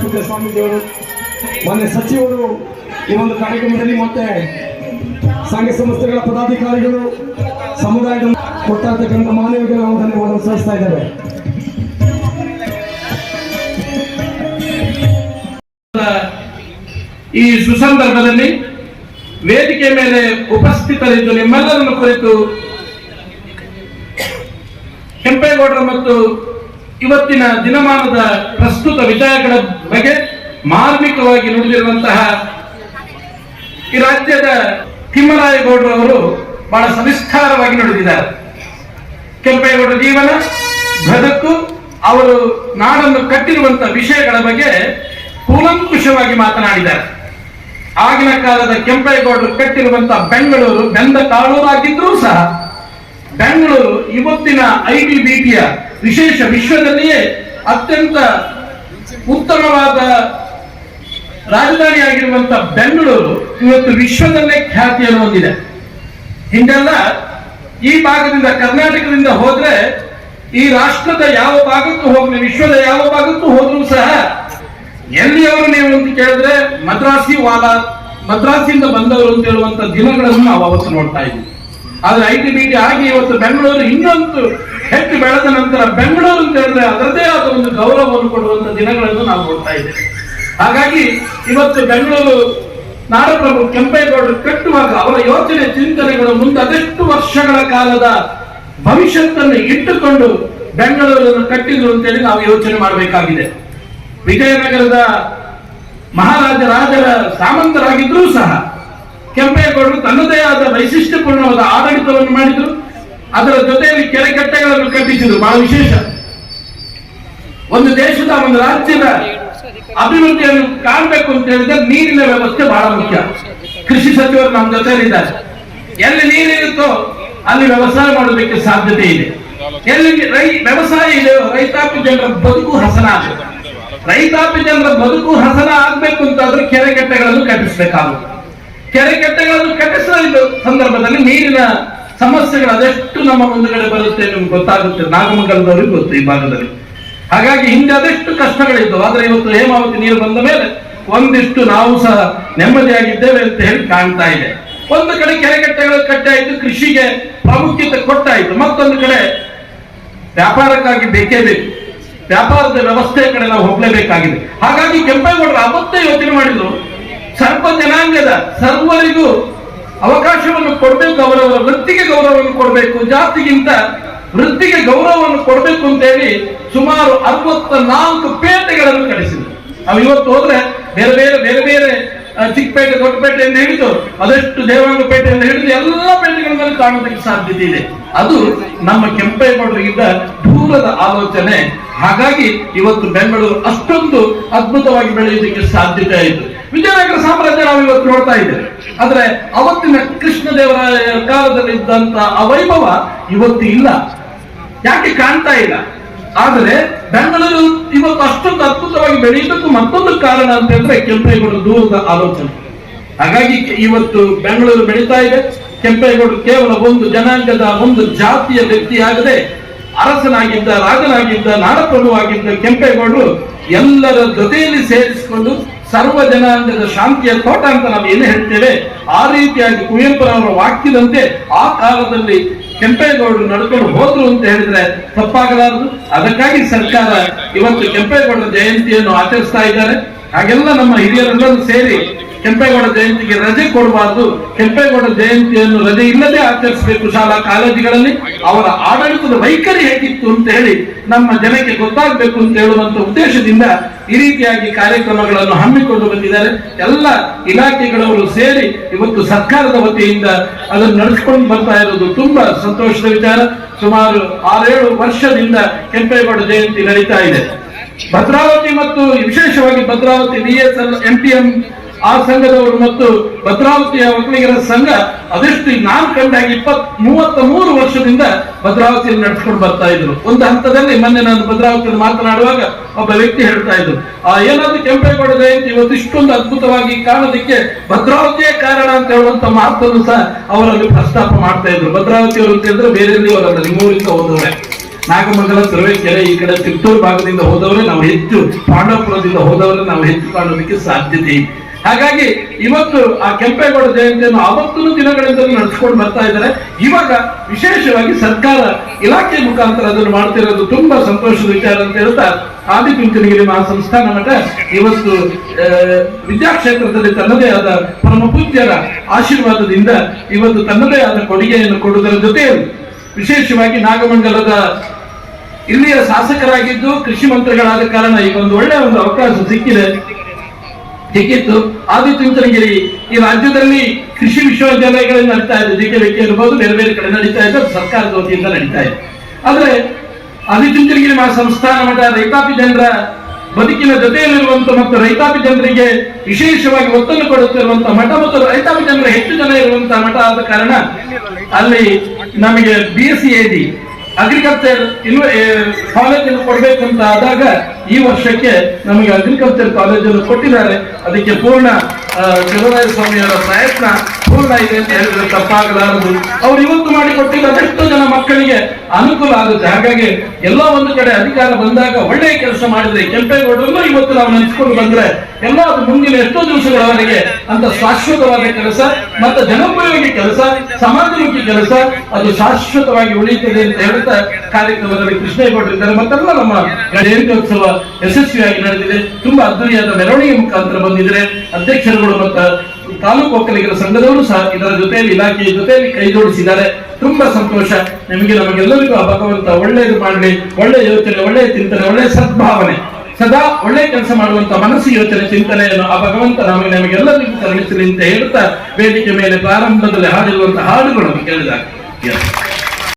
ಪೂಜ್ಯ ಸ್ವಾಮೀಜಿಯವರು. ಮೊನ್ನೆ ಸಚಿವರು, ಈ ಒಂದು ಕಾರ್ಯಕ್ರಮದಲ್ಲಿ ಮತ್ತೆ ಸಂಘ ಸಂಸ್ಥೆಗಳ ಪದಾಧಿಕಾರಿಗಳು, ಸಮುದಾಯದ ಕೊಟ್ಟಿರ್ತಕ್ಕಂಥ ಮಾನವಿಗೆ ನಾವು ಧನ್ಯವಾದ ಸಲ್ಲಿಸ್ತಾ ಇದ್ದೇವೆ. ಈ ಸುಸಂದರ್ಭದಲ್ಲಿ ವೇದಿಕೆ ಮೇಲೆ ಉಪಸ್ಥಿತರಿದ್ದು ನಿಮ್ಮೆಲ್ಲರನ್ನು ಕುರಿತು ಕೆಂಪೇಗೌಡರ ಮತ್ತು ಇವತ್ತಿನ ದಿನಮಾನದ ಪ್ರಸ್ತುತ ವಿಷಯಗಳ ಬಗ್ಗೆ ಮಾರ್ಮಿಕವಾಗಿ ನುಡಿದಿರುವಂತಹ ಈ ರಾಜ್ಯದ ತಿಮ್ಮರಾಯಗೌಡರವರು ಬಹಳ ಸವಿಸ್ತಾರವಾಗಿ ನುಡಿದಿದ್ದಾರೆ. ಕೆಂಪೇಗೌಡರ ಜೀವನ, ಬದುಕು, ಅವರು ನಾಡನ್ನು ಕಟ್ಟಿರುವಂತಹ ವಿಷಯಗಳ ಬಗ್ಗೆ ಕೂಲಂಕುಷವಾಗಿ ಮಾತನಾಡಿದ್ದಾರೆ. ಆಗಿನ ಕಾಲದ ಕೆಂಪೇಗೌಡರು ಕಟ್ಟಿರುವಂತಹ ಬೆಂಗಳೂರು, ಬೆಂದ ಕಾಳೂರಾಗಿದ್ರೂ ಸಹ ಬೆಂಗಳೂರು ಇವತ್ತಿನ ಐ ಟಿ ಬಿ ಟಿಯ ವಿಶೇಷ ವಿಶ್ವದಲ್ಲಿಯೇ ಅತ್ಯಂತ ಉತ್ತಮವಾದ ರಾಜಧಾನಿಯಾಗಿರುವಂತ ಬೆಂಗಳೂರು ಇವತ್ತು ವಿಶ್ವದಲ್ಲೇ ಖ್ಯಾತಿಯನ್ನು ಹೊಂದಿದೆ. ಹಿಂದೆಲ್ಲ ಈ ಭಾಗದಿಂದ ಕರ್ನಾಟಕದಿಂದ ಹೋದ್ರೆ ಈ ರಾಷ್ಟ್ರದ ಯಾವ ಭಾಗಕ್ಕೂ ಹೋಗ್ಲಿ, ವಿಶ್ವದ ಯಾವ ಭಾಗಕ್ಕೂ ಹೋದ್ರೂ ಸಹ ಎಲ್ಲಿಯವರು ನೀವು ಅಂತ ಕೇಳಿದ್ರೆ ಮದ್ರಾಸಿ ವಾಲ ಮದ್ರಾಸಿಂದ ಬಂದವರು ಅಂತ ಹೇಳುವಂತ ದಿನಗಳನ್ನು ನಾವು ಅವತ್ತು ನೋಡ್ತಾ ಇದ್ವಿ ಆದ್ರೆ ಐ ಟಿ ಬಿ ಟಿ ಆಗಿ ಇವತ್ತು ಬೆಂಗಳೂರು ಇನ್ನೊಂದು ಹೆಚ್ಚು ಬೆಳೆದ ನಂತರ ಬೆಂಗಳೂರು ಅಂತ ಹೇಳಿದ್ರೆ ಅದರದೇ ಆದ ಒಂದು ಗೌರವವನ್ನು ಕೊಡುವಂತ ದಿನಗಳನ್ನು ನಾವು ನೋಡ್ತಾ ಇದ್ದೇವೆ. ಹಾಗಾಗಿ ಇವತ್ತು ಬೆಂಗಳೂರು ನಾಡಪ್ರಭು ಕೆಂಪೇಗೌಡರು ಕಟ್ಟುವಾಗ ಅವರ ಯೋಚನೆ ಚಿಂತನೆಗಳು ಮುಂದೆ ಅದೆಷ್ಟು ವರ್ಷಗಳ ಕಾಲದ ಭವಿಷ್ಯತ್ತನ್ನು ಇಟ್ಟುಕೊಂಡು ಬೆಂಗಳೂರನ್ನು ಕಟ್ಟಿದ್ರು ಅಂತೇಳಿ ನಾವು ಯೋಚನೆ ಮಾಡಬೇಕಾಗಿದೆ. ವಿಜಯನಗರದ ಮಹಾರಾಜ ರಾಜರ ಸಾಮಂತರಾಗಿದ್ರೂ ಸಹ ಕೆಂಪೇಗೌಡರು ತನ್ನದೇ ಆದ ವೈಶಿಷ್ಟ್ಯಪೂರ್ಣವಾದ ಆಡಳಿತವನ್ನು ಮಾಡಿದ್ರು. ಅದರ ಜೊತೆಯಲ್ಲಿ ಕೆರೆ ಕಟ್ಟೆಗಳನ್ನು ಕಟ್ಟಿಸಿದ್ರು. ಬಹಳ ವಿಶೇಷ. ಒಂದು ದೇಶದ ಒಂದು ರಾಜ್ಯದ ಅಭಿವೃದ್ಧಿಯನ್ನು ಕಾಣಬೇಕು ಅಂತ ಹೇಳಿದ್ರೆ ನೀರಿನ ವ್ಯವಸ್ಥೆ ಬಹಳ ಮುಖ್ಯ. ಕೃಷಿ ಸಚಿವರು ನಮ್ಮ ಜೊತೆಯಲ್ಲಿದ್ದಾರೆ. ಎಲ್ಲಿ ನೀರಿರುತ್ತೋ ಅಲ್ಲಿ ವ್ಯವಸಾಯ ಮಾಡೋದಕ್ಕೆ ಸಾಧ್ಯತೆ ಇದೆ. ಎಲ್ಲಿ ವ್ಯವಸಾಯ ಇದೆ, ರೈತಾಪಿ ಜನರ ಬದುಕು ಹಸನ ರೈತಾಪಿ ಜನರ ಬದುಕು ಹಸನ ಆಗ್ಬೇಕು ಅಂತಾದ್ರೆ ಕೆರೆಕಟ್ಟೆಗಳನ್ನು ಕಟ್ಟಿಸಬೇಕಾಗುತ್ತೆ. ಕೆರೆ ಕಟ್ಟೆಗಳನ್ನು ಕಟ್ಟಿಸುವ ಇದು ಸಂದರ್ಭದಲ್ಲಿ ನೀರಿನ ಸಮಸ್ಯೆಗಳು ಅದೆಷ್ಟು ನಮ್ಮ ಮುಂದುಗಡೆ ಬರುತ್ತೆ ನಿಮ್ಗೆ ಗೊತ್ತಾಗುತ್ತೆ. ನಾಗಮಂಗಲದವರಿಗೆ ಗೊತ್ತು ಈ ಭಾಗದಲ್ಲಿ. ಹಾಗಾಗಿ ಹಿಂದೆ ಅದೆಷ್ಟು ಕಷ್ಟಗಳಿದ್ದವು, ಆದ್ರೆ ಇವತ್ತು ಹೇಮಾವತಿ ನೀರು ಬಂದ ಮೇಲೆ ಒಂದಿಷ್ಟು ನಾವು ಸಹ ನೆಮ್ಮದಿಯಾಗಿದ್ದೇವೆ ಅಂತ ಹೇಳಿ ಕಾಣ್ತಾ ಇದೆ. ಒಂದು ಕಡೆ ಕೆರೆ ಕಟ್ಟೆಗಳು ಕಟ್ಟಾಯಿತು, ಕೃಷಿಗೆ ಪ್ರಾಮುಖ್ಯತೆ ಕೊಟ್ಟಾಯಿತು. ಮತ್ತೊಂದು ಕಡೆ ವ್ಯಾಪಾರಕ್ಕಾಗಿ ಬೇಕೇ ಬೇಕು. ವ್ಯಾಪಾರದ ವ್ಯವಸ್ಥೆ ಕಡೆ ನಾವು ಹೋಗ್ಲೇಬೇಕಾಗಿದೆ. ಹಾಗಾಗಿ ಕೆಂಪೇಗೌಡರು ಅವತ್ತೇ ಯೋಚನೆ ಮಾಡಿದ್ರು ಸರ್ವ ಜನಾಂಗದ ಸರ್ವರಿಗೂ ಅವಕಾಶವನ್ನು ಕೊಡಬೇಕು ಅವರವರ ವೃತ್ತಿಗೆ ಗೌರವವನ್ನು ಕೊಡಬೇಕು, ಜಾತಿಗಿಂತ ವೃತ್ತಿಗೆ ಗೌರವವನ್ನು ಕೊಡಬೇಕು ಅಂತ ಹೇಳಿ ಸುಮಾರು ಅರವತ್ತ ನಾಲ್ಕು ಪೇಟೆಗಳನ್ನು ಕಳಿಸಿದ್ರು. ನಾವು ಇವತ್ತು ಹೋದ್ರೆ ಬೇರೆ ಬೇರೆ ಬೇರೆ ಬೇರೆ ಚಿಕ್ಕಪೇಟೆ, ದೊಡ್ಡಪೇಟೆ ಎಂದು ಹಿಡಿದು ಅದೆಷ್ಟು ದೇವಾಂಗ ಎಂದು ಹಿಡಿದು ಎಲ್ಲ ಪೇಟೆಗಳಲ್ಲಿ ಕಾಣೋದಕ್ಕೆ ಸಾಧ್ಯತೆ ಇದೆ. ಅದು ನಮ್ಮ ಕೆಂಪೇಗೌಡರಿಗಿದ್ದ ದೂರದ ಆಲೋಚನೆ. ಹಾಗಾಗಿ ಇವತ್ತು ಬೆಂಗಳೂರು ಅಷ್ಟೊಂದು ಅದ್ಭುತವಾಗಿ ಬೆಳೆಯುವುದಕ್ಕೆ ಸಾಧ್ಯತೆ ಆಯಿತು. ವಿಜಯನಗರ ಸಾಮ್ರಾಜ್ಯ ನಾವು ಇವತ್ತು ನೋಡ್ತಾ ಇದ್ದೇವೆ. ಆದ್ರೆ ಅವತ್ತಿನ ಕೃಷ್ಣದೇವರಾಯ ಕಾಲದಲ್ಲಿ ಇದ್ದಂತ ಆ ವೈಭವ ಇವತ್ತು ಇಲ್ಲ. ಯಾಕೆ ಕಾಣ್ತಾ ಇಲ್ಲ? ಆದರೆ ಬೆಂಗಳೂರು ಇವತ್ತು ಅಷ್ಟೊಂದು ಅದ್ಭುತವಾಗಿ ಬೆಳೆಯುವುದಕ್ಕೂ ಮತ್ತೊಂದು ಕಾರಣ ಅಂತ ಹೇಳಿದ್ರೆ ಕೆಂಪೇಗೌಡ ದೂರದ ಆಲೋಚನೆ. ಹಾಗಾಗಿ ಇವತ್ತು ಬೆಂಗಳೂರು ಬೆಳೀತಾ ಇದೆ. ಕೆಂಪೇಗೌಡರು ಕೇವಲ ಒಂದು ಜನಾಂಗದ ಒಂದು ಜಾತಿಯ ವ್ಯಕ್ತಿಯಾಗದೆ ಅರಸನಾಗಿದ್ದ, ರಾಜನಾಗಿದ್ದ, ನಾಡಪ್ರಭುವಾಗಿದ್ದ ಕೆಂಪೇಗೌಡರು ಎಲ್ಲರ ಜೊತೆಯಲ್ಲಿ ಸೇರಿಸಿಕೊಂಡು ಸರ್ವ ಜನಾಂಗದ ಶಾಂತಿಯ ತೋಟ ಅಂತ ನಾವು ಏನು ಹೇಳ್ತೇವೆ, ಆ ರೀತಿಯಾಗಿ ಕುವೆಂಪುರವರ ವಾಕ್ಯದಂತೆ ಆ ಕಾಲದಲ್ಲಿ ಕೆಂಪೇಗೌಡರು ನಡ್ಕೊಂಡು ಹೋದ್ರು ಅಂತ ಹೇಳಿದ್ರೆ ತಪ್ಪಾಗಲಾರದು. ಅದಕ್ಕಾಗಿ ಸರ್ಕಾರ ಇವತ್ತು ಕೆಂಪೇಗೌಡರ ಜಯಂತಿಯನ್ನು ಆಚರಿಸ್ತಾ ಇದ್ದಾರೆ. ಹಾಗೆಲ್ಲ ನಮ್ಮ ಹಿರಿಯರೆಲ್ಲರೂ ಸೇರಿ ಕೆಂಪೇಗೌಡ ಜಯಂತಿಗೆ ರಜೆ ಕೊಡಬಾರದು. ಕೆಂಪೇಗೌಡ ಜಯಂತಿಯನ್ನು ರಜೆ ಇಲ್ಲದೆ ಆಚರಿಸಬೇಕು ಶಾಲಾ ಕಾಲೇಜುಗಳಲ್ಲಿ. ಅವರ ಆಡಳಿತದ ವೈಖರಿ ಹೇಗಿತ್ತು ಅಂತ ಹೇಳಿ ನಮ್ಮ ಜನಕ್ಕೆ ಗೊತ್ತಾಗಬೇಕು ಅಂತ ಹೇಳುವಂತ ಉದ್ದೇಶದಿಂದ ಈ ರೀತಿಯಾಗಿ ಕಾರ್ಯಕ್ರಮಗಳನ್ನು ಹಮ್ಮಿಕೊಂಡು ಬಂದಿದ್ದಾರೆ. ಎಲ್ಲ ಇಲಾಖೆಗಳವರು ಸೇರಿ ಇವತ್ತು ಸರ್ಕಾರದ ವತಿಯಿಂದ ಅದನ್ನು ನಡೆಸಿಕೊಂಡು ಬರ್ತಾ ಇರೋದು ತುಂಬಾ ಸಂತೋಷದ ವಿಚಾರ. ಸುಮಾರು ಆರೇಳು ವರ್ಷದಿಂದ ಕೆಂಪೇಗೌಡ ಜಯಂತಿ ನಡೀತಾ ಇದೆ. ಭದ್ರಾವತಿ ಮತ್ತು ವಿಶೇಷವಾಗಿ Bhadravati B S L M T M ಆ ಸಂಘದವರು ಮತ್ತು ಭದ್ರಾವತಿಯ ಒಕ್ಕಲಿಗರ ಸಂಘ ಅದೆಷ್ಟು ನಾನು ಕಂಡಾಗಿ ಇಪ್ಪತ್ ಮೂವತ್ತ ಮೂರು ವರ್ಷದಿಂದ ಭದ್ರಾವತಿಯಲ್ಲಿ ನಡೆಸ್ಕೊಂಡು ಬರ್ತಾ ಇದ್ರು. ಒಂದು ಹಂತದಲ್ಲಿ ಮೊನ್ನೆ ನಾನು ಭದ್ರಾವತಿಯಲ್ಲಿ ಮಾತನಾಡುವಾಗ ಒಬ್ಬ ವ್ಯಕ್ತಿ ಹೇಳ್ತಾ ಇದ್ರು, ಆ, ಏನಾದ್ರೂ ಕೆಂಪೇಗೌಡ ಜಯಂತಿ ಇವತ್ತು ಇಷ್ಟೊಂದು ಅದ್ಭುತವಾಗಿ ಕಾಣೋದಕ್ಕೆ ಭದ್ರಾವತಿಯೇ ಕಾರಣ ಅಂತ ಹೇಳುವಂತ ಮಾತನ್ನು ಸಹ ಅವರಲ್ಲಿ ಪ್ರಸ್ತಾಪ ಮಾಡ್ತಾ ಇದ್ರು. ಭದ್ರಾವತಿಯವರು ಅಂತ ಹೇಳಿದ್ರೆ ಬೇರೆ ಎಲ್ಲಿಯವರಲ್ಲ ನಿಮ್ಮೂರಿಂದ ಹೋದವರೇ. ನಾಗಮಂಗಲ ತುರುವೇಕೆರೆ ಈ ಕಡೆ ಚಿತ್ತೂರು ಭಾಗದಿಂದ ಹೋದವರೇ, ನಾವು ಹೆಚ್ಚು ಪಾಂಡವಪುರದಿಂದ ಹೋದವರೇ, ನಾವು ಹೆಚ್ಚು ಕಾಣೋದಕ್ಕೆ ಸಾಧ್ಯತೆ ಇದೆ. ಹಾಗಾಗಿ ಇವತ್ತು ಆ ಕೆಂಪೇಗೌಡ ಜಯಂತಿಯನ್ನು ಅವತ್ತೂ ದಿನಗಳಿಂದಲೂ ನಡೆಸ್ಕೊಂಡು ಬರ್ತಾ ಇದ್ದಾರೆ. ಇವಾಗ ವಿಶೇಷವಾಗಿ ಸರ್ಕಾರ ಇಲಾಖೆ ಮುಖಾಂತರ ಅದನ್ನು ಮಾಡ್ತಿರೋದು ತುಂಬಾ ಸಂತೋಷದ ವಿಚಾರ ಅಂತ ಹೇಳ್ತಾ ಮಹಾ ಸಂಸ್ಥಾನ ಮಠ ಇವತ್ತು ವಿದ್ಯಾಕ್ಷೇತ್ರದಲ್ಲಿ ತನ್ನದೇ ಆದ ಪರಮ ಪೂಜ್ಯರ ಆಶೀರ್ವಾದದಿಂದ ಇವತ್ತು ತನ್ನದೇ ಆದ ಕೊಡುಗೆಯನ್ನು ಕೊಡುವುದರ ಜೊತೆಯಲ್ಲಿ ವಿಶೇಷವಾಗಿ ನಾಗಮಂಡಲದ ಇಲ್ಲಿಯ ಶಾಸಕರಾಗಿದ್ದು ಕೃಷಿ ಮಂತ್ರಿಗಳಾದ ಕಾರಣ ಈಗ ಒಂದು ಒಳ್ಳೆಯ ಒಂದು ಅವಕಾಶ ಸಿಕ್ಕಿದೆ. ಸಿಕ್ಕಿತ್ತು ಚಿಂತನಗಿರಿ ಈ ರಾಜ್ಯದಲ್ಲಿ ಕೃಷಿ ವಿಶ್ವವಿದ್ಯಾಲಯಗಳು ನಡೀತಾ ಇದೆ. ಜಿ ಕೆ ವೆಕ್ಕೆ ಇರ್ಬೋದು ಬೇರೆ ಬೇರೆ ಕಡೆ ನಡೀತಾ ಇದೆ, ಅದು ಸರ್ಕಾರದ ವತಿಯಿಂದ ನಡೀತಾ ಇದೆ. ಆದ್ರೆ ಆದಿಚುಂಚನಗಿರಿ ಮಹಾ ಸಂಸ್ಥಾನ ಮಠ ರೈತಾಪಿ ಜನರ ಬದುಕಿನ ಜೊತೆಯಲ್ಲಿರುವಂತಹ ಮತ್ತು ರೈತಾಪಿ ಜನರಿಗೆ ವಿಶೇಷವಾಗಿ ಒತ್ತನ್ನು ಕೊಡುತ್ತಿರುವಂತಹ ಮಠ ಮತ್ತು ರೈತಾಪಿ ಜನರ ಹೆಚ್ಚು ಜನ ಇರುವಂತಹ ಮಠ ಆದ ಕಾರಣ ಅಲ್ಲಿ ನಮಗೆ B S C A agriculture ಇನ್ನು ಕಾಲೇಜನ್ನು ಕೊಡಬೇಕಂತ ಆದಾಗ ಈ ವರ್ಷಕ್ಕೆ ನಮಗೆ ಅಗ್ರಿಕಲ್ಚರ್ ಕಾಲೇಜನ್ನು ಕೊಟ್ಟಿದ್ದಾರೆ. ಅದಕ್ಕೆ ಪೂರ್ಣ ಶಿವರಾಯ ಸ್ವಾಮಿಯವರ ಪ್ರಯತ್ನ ಪೂರ್ಣ ಇದೆ ಅಂತ ಹೇಳಿದ್ರೆ ತಪ್ಪಾಗಲಾರದು. ಅವ್ರು ಇವತ್ತು ಮಾಡಿಕೊಟ್ಟಿಲ್ಲ ಅದೆಷ್ಟು ಜನ ಮಕ್ಕಳಿಗೆ ಅನುಕೂಲ ಆಗುತ್ತೆ. ಹಾಗಾಗಿ ಎಲ್ಲ ಒಂದು ಕಡೆ ಅಧಿಕಾರ ಬಂದಾಗ ಒಳ್ಳೆಯ ಕೆಲಸ ಮಾಡಿದ್ರೆ ಕೆಂಪೇಗೌಡರನ್ನು ಇವತ್ತು ನಾವು ನೆನೆಸ್ಕೊಂಡು ಬಂದ್ರೆ ಎಲ್ಲ ಮುಂದಿನ ಎಷ್ಟೋ ದಿವಸಗಳವರೆಗೆ ಅಂತ ಶಾಶ್ವತವಾದ ಕೆಲಸ, ಮತ್ತೆ ಜನೋಪಯೋಗಿ ಕೆಲಸ, ಸಮಾಜಮುಖಿ ಕೆಲಸ, ಅದು ಶಾಶ್ವತವಾಗಿ ಉಳಿಯುತ್ತದೆ ಅಂತ ಹೇಳ್ತಾ ಕಾರ್ಯಕ್ರಮದಲ್ಲಿ ಕೃಷ್ಣೇಗೌಡರಿದ್ದಾರೆ ಮತ್ತೆಲ್ಲ ನಮ್ಮ ಜಯಂತ್ಯೋತ್ಸವ ಯಶಸ್ವಿಯಾಗಿ ನಡೆದಿದೆ. ತುಂಬಾ ಅದ್ದೂರಿಯಾದ ಮೆರವಣಿಗೆ ಮುಖಾಂತರ ಬಂದಿದ್ದಾರೆ. ಅಧ್ಯಕ್ಷರುಗಳು ಮತ್ತು ತಾಲೂಕು ಒಕ್ಕಲಿಗರ ಸಂಘದವರು ಸಹ ಇದರ ಜೊತೆಯಲ್ಲಿ ಇಲಾಖೆಯ ಜೊತೆಯಲ್ಲಿ ಕೈ ತುಂಬಾ ಸಂತೋಷ. ನಿಮಗೆ ನಮಗೆಲ್ಲರಿಗೂ ಆ ಭಗವಂತ ಒಳ್ಳೆಯದು ಮಾಡಲಿ ಒಳ್ಳೆ ಯೋಚನೆ, ಒಳ್ಳೆಯ ಚಿಂತನೆ, ಒಳ್ಳೆಯ ಸದ್ಭಾವನೆ. ಸದಾ ಒಳ್ಳೆ ಕೆಲಸ ಮಾಡುವಂತ ಮನಸ್ಸು, ಯೋಚನೆ, ಚಿಂತನೆಯನ್ನು ಆ ಭಗವಂತ ನಮಗೆ ನಮಗೆಲ್ಲರಿಗೂ ಕರುಣಿಸಲಿ ಅಂತ ಹೇಳುತ್ತಾ ವೇದಿಕೆ ಮೇಲೆ ಪ್ರಾರಂಭದಲ್ಲಿ ಹಾಡಿರುವಂತಹ ಹಾಡುಗಳನ್ನು ಕೇಳಿದಾಗ